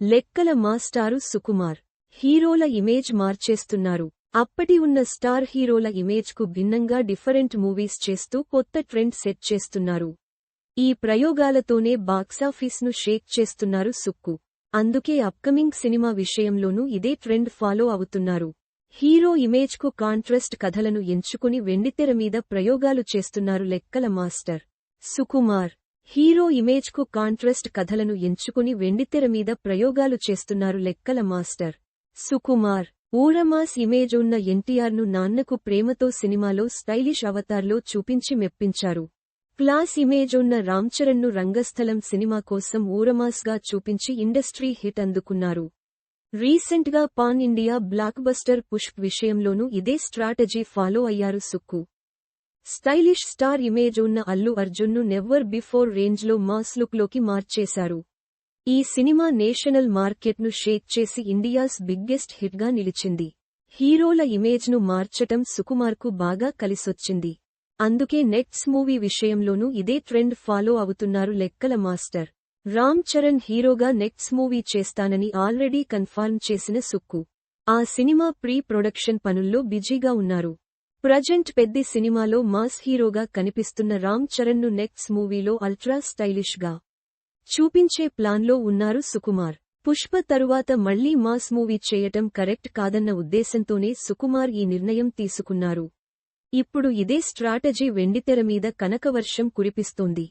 లెక్కల మాస్టారు సుకుమార్. హీరోల ఇమేజ్ మార్చేస్తున్నారు. అప్పటి ఉన్న స్టార్ హీరోల ఇమేజ్కు భిన్నంగా డిఫరెంట్ మూవీస్ చేస్తూ కొత్త ట్రెండ్ సెట్ చేస్తున్నారు. ఈ ప్రయోగాలతోనే బాక్సాఫీస్ను షేక్ చేస్తున్నారు సుక్కు. అందుకే అప్కమింగ్ సినిమా విషయంలోనూ ఇదే ట్రెండ్ ఫాలో అవుతున్నారు. హీరో ఇమేజ్కు కాంట్రెస్ట్ కథలను ఎంచుకుని వెండితెర మీద ప్రయోగాలు చేస్తున్నారు లెక్కల మాస్టర్. సుకుమార్. హీరో ఇమేజ్కు కాంట్రెస్ట్ కథలను ఎంచుకుని వెండితెర మీద ప్రయోగాలు చేస్తున్నారు లెక్కల మాస్టర్. సుకుమార్. ఊరమాస్ ఇమేజ్ ఉన్న ఎన్టీఆర్ను నాన్నకు ప్రేమతో సినిమాలో స్టైలిష్ అవతార్లో చూపించి మెప్పించారు. క్లాస్ ఇమేజ్ ఉన్న రామ్చరణ్ను రంగస్థలం సినిమా కోసం ఊరమాస్గా చూపించి ఇండస్ట్రీ హిట్ అందుకున్నారు. రీసెంట్గా pan India blockbuster Pushpa విషయంలోనూ ఇదే స్ట్రాటజీ ఫాలో అయ్యారు సుక్కు. స్టైలిష్ స్టార్ ఇమేజ్ ఉన్న అల్లు అర్జున్ను నెవ్వర్ బిఫోర్ రేంజ్లో మాస్ లుక్లోకి మార్చేశారు. ఈ సినిమా నేషనల్ మార్కెట్ను షేక్ చేసి ఇండియాస్ బిగ్గెస్ట్ హిట్గా నిలిచింది. హీరోల ఇమేజ్ను మార్చటం సుకుమార్కు బాగా కలిసొచ్చింది. అందుకే నెక్స్ట్ మూవీ విషయంలోనూ ఇదే ట్రెండ్ ఫాలో అవుతున్నారు లెక్కల మాస్టర్. రామ్ చరణ్ హీరోగా నెక్స్ట్ మూవీ చేస్తానని ఆల్రెడీ కన్ఫర్మ్ చేసిన సుక్కు. ఆ సినిమా ప్రీ ప్రొడక్షన్ పనుల్లో బిజీగా ఉన్నారు. ప్రజెంట్ పెద్ది సినిమాలో మాస్ హీరోగా కనిపిస్తున్న రామ్ చరణ్ను నెక్స్ట్ మూవీలో అల్ట్రా స్టైలిష్గా చూపించే ప్లాన్లో ఉన్నారు సుకుమార్. పుష్ప తరువాత మళ్ళీ మాస్ మూవీ చేయటం కరెక్ట్ కాదన్న ఉద్దేశంతోనే సుకుమార్ ఈ నిర్ణయం తీసుకున్నారు. ఇప్పుడు ఇదే స్ట్రాటజీ వెండితెర మీద కనకవర్షం కురిపిస్తోంది.